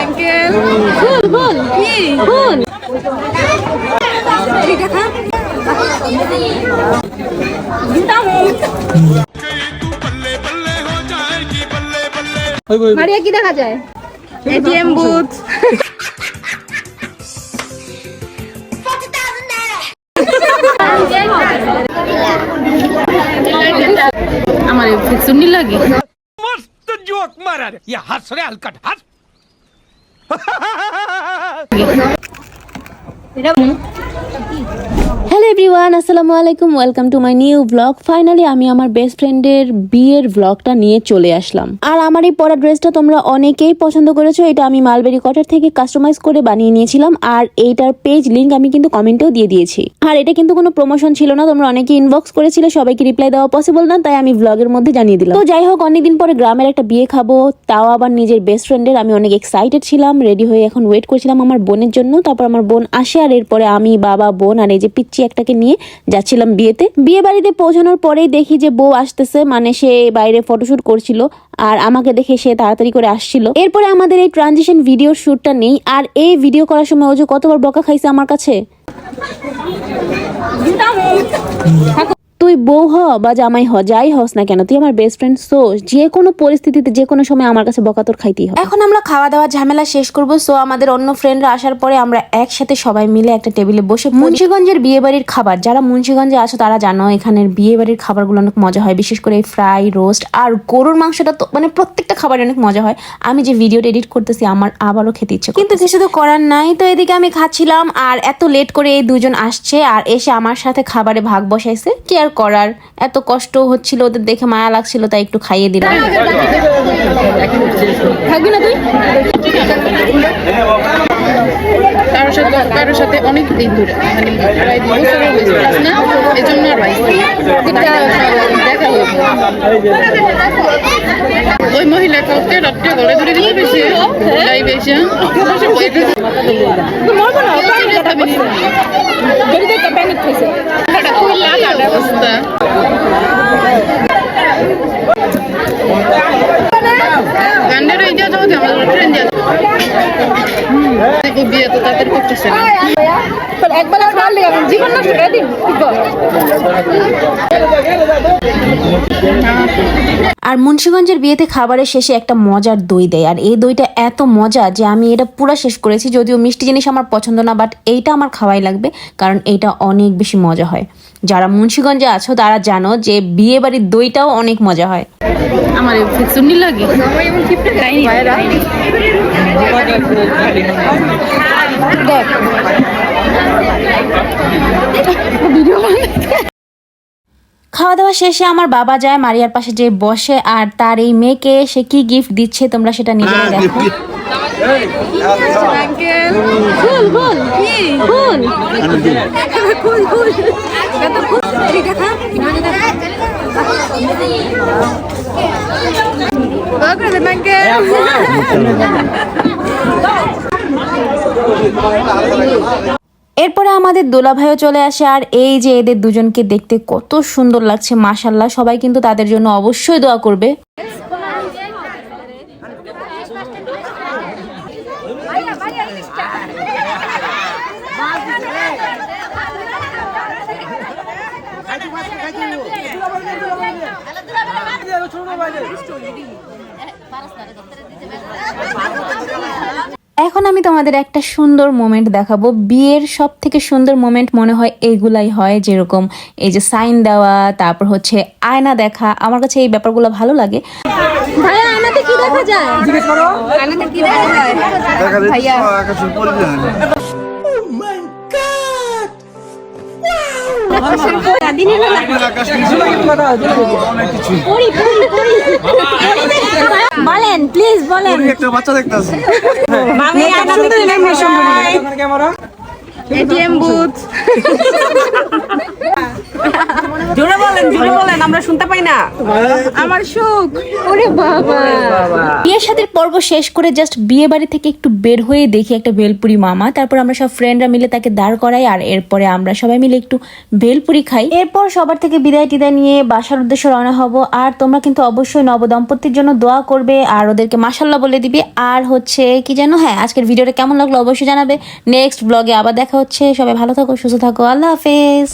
Uncle বল বল কি বল মারিয়া কি দেখা যায়? ATM booth. আমার সুন্নি লাগে। মস্ত জোক মারা ইয়া হাস হালকা হাস। 여러분 হ্যালো এভরিওয়ান আসসালামু আলাইকুম welcome to my new blog finally আমি আমার বেস্ট ফ্রেন্ডের বিয়ের ব্লগটা নিয়ে চলে আসলাম। আর আমার এই পরা ড্রেসটা তোমরা অনেকেই পছন্দ করেছ, এটা আমি মালবেরি কটার থেকে কাস্টমাইজ করে বানিয়ে নিয়েছিলাম, আর এইটার পেজ লিঙ্ক আমি কিন্তু কমেন্টেও দিয়ে দিয়েছি। আর এটা কিন্তু কোনো প্রমোশন ছিল না, তোমরা অনেকে ইনবক্স করেছিলে, সবাইকে রিপ্লাই দেওয়া পসিবল না, তাই আমি ব্লগের মধ্যে জানিয়ে দিলাম। তো যাই হোক, অনেকদিন পরে গ্রামের একটা বিয়ে খাব, তাও আবার নিজের বেস্ট ফ্রেন্ডের আমি অনেক এক্সাইটেড ছিলাম রেডি হয়ে এখন ওয়েট করছিলাম আমার বোনের জন্য, তারপর আমার বোন আসে, আর এরপরে আমি, বাবা, বোন, আর এই যে পিচ্ছি একটাকে নিয়ে যাচ্ছিলাম বিয়েতে। বিয়ে বাড়িতে পৌঁছানোর পরেই দেখি যে বউ আসতেছে মানে সে বাইরে ফটোশুট করছিল আর আমাকে দেখে সে তাড়াতাড়ি করে আসছিল। এরপরে আমাদের এই ট্রানজিশন ভিডিও শ্যুটটা নেই আর এই ভিডিও করার সময় ও যে কতবার বকা খাইছে আমার কাছে? তুই বউ হ বা জামাই হ যাই হস না কেন তুই আমার বেস্ট ফ্রেন্ড সো যে কোনো পরিস্থিতিতে যে কোনো সময় আমার কাছে বকাতর খাইতেই হয় এখন আমরা খাওয়া দাওয়া ঝামেলা শেষ করব সো আমাদের অন্য ফ্রেন্ডরা আসার পরে আমরা একসাথে সবাই মিলে একটা টেবিলে বসে মুন্সিগঞ্জের বিয়ে বাড়ির খাবার যারা মুন্সিগঞ্জে আছো তারা জানো এখানের বিয়ে বাড়ির খাবারগুলো অনেক মজা হয় বিশেষ করে ফ্রাই রোস্ট আর গরুর মাংসটা তো মানে প্রত্যেকটা খাবার অনেক মজা হয়। আমি যে ভিডিওটা এডিট করতেছি আমার আবারও খেতে ইচ্ছে কিন্তু কিছু তো করার নাই তো এদিকে আমি খাচ্ছিলাম আর এত লেট করে এই দুজন আসছে আর এসে আমার সাথে খাবারে ভাগ বসাইছে। কি আর করার। এত কষ্ট হচ্ছিল ওদের দেখে মায়া লাগছিল তাই একটু খাইয়ে দিলাম। থাকবি না তুই? কারোর সাথে কারোর সাথে অনেক দিন ধরে মানে প্রায় দুই বছরের বেশি না? এই জন্য আর ভাই দেখা ওই মহিলা কাউকে রাত্রে গলে ধরে লাইভ এসে খুব লাগার অবস্থা গান্ডের এই যা যাব আমাদের ট্রেন যা দেখো বিয়ে তো তাদের করতেছে না। একবার মারলে জীবন নষ্ট করে দিন আর মুন্সিগঞ্জের বিয়েতে খাবারের শেষে একটা মজার দই দেয় আর এই দইটা এত মজা যে আমি এটা পুরো শেষ করেছি যদিও মিষ্টি জিনিস আমার পছন্দ না বাট এইটা আমার খাওয়াই লাগবে কারণ এইটা অনেক বেশি মজা হয়। যারা মুন্সিগঞ্জে আছো তারা জানো যে বিয়ে বাড়ির দইটাও অনেক মজা হয়। আমার চুন্নি লাগে। দেখ। ভিডিও খাওয়া দাওয়া শেষে আমার বাবা যায় মারিয়ার পাশে যে বসে আর তার এই মেয়েকে সে কি গিফট দিচ্ছে তোমরা সেটা নিজেরা দেখো। খুল খুল খুল করে দেন এরপরে আমাদের দোলাভাইও চলে আসে, আর এই যে এদের দুজনকে দেখতে কত সুন্দর লাগছে মাশাল্লাহ সবাই কিন্তু তাদের জন্য অবশ্যই দোয়া করবে। এখন আমি তোমাদের একটা সুন্দর মোমেন্ট দেখাবো। বিয়ের সব থেকে সুন্দর মোমেন্ট মনে হয় এইগুলাই হয় যেরকম এই যে সাইন দেওয়া তারপর হচ্ছে আয়না দেখা। আমার কাছে এই ব্যাপারগুলো ভালো লাগে। ভাইয়া আয়নাতে কি দেখা যায়? আয়নাতে কি দেখা যায়? বলেন প্লিজ বলেন। একটা বাচ্চা দেখতেছি এটিএম বুথ। জোরে বলেন আমরা শুনতে পাই না। আমার সুখ। ওরে বাবা। বিয়ের সাথে পর্ব শেষ করে জাস্ট বিয়ে বাড়ি থেকে একটু বের হয়ে দেখি একটা ভেলপুরি মামা। তারপর আমরা সব ফ্রেন্ডরা মিলে তাকে দাঁড় করাই আর এরপরে আমরা সবাই মিলে একটু ভেলপুরি খাই। এরপর সবার থেকে বিদায় টিদায় নিয়ে বাসার উদ্দেশ্যে রওনা হব আর তোমরা কিন্তু অবশ্যই নবদম্পতির জন্য দোয়া করবে আর ওদেরকে মাসাল্লাহ বলে দিবে। আর হচ্ছে কি যেন হ্যাঁ আজকের ভিডিওটা কেমন লাগল অবশ্যই জানাবে। নেক্সট ব্লগে আবার দেখা হচ্ছে। সবাই ভালো থাকো সুস্থ থাকো। আল্লাহ হাফেজ।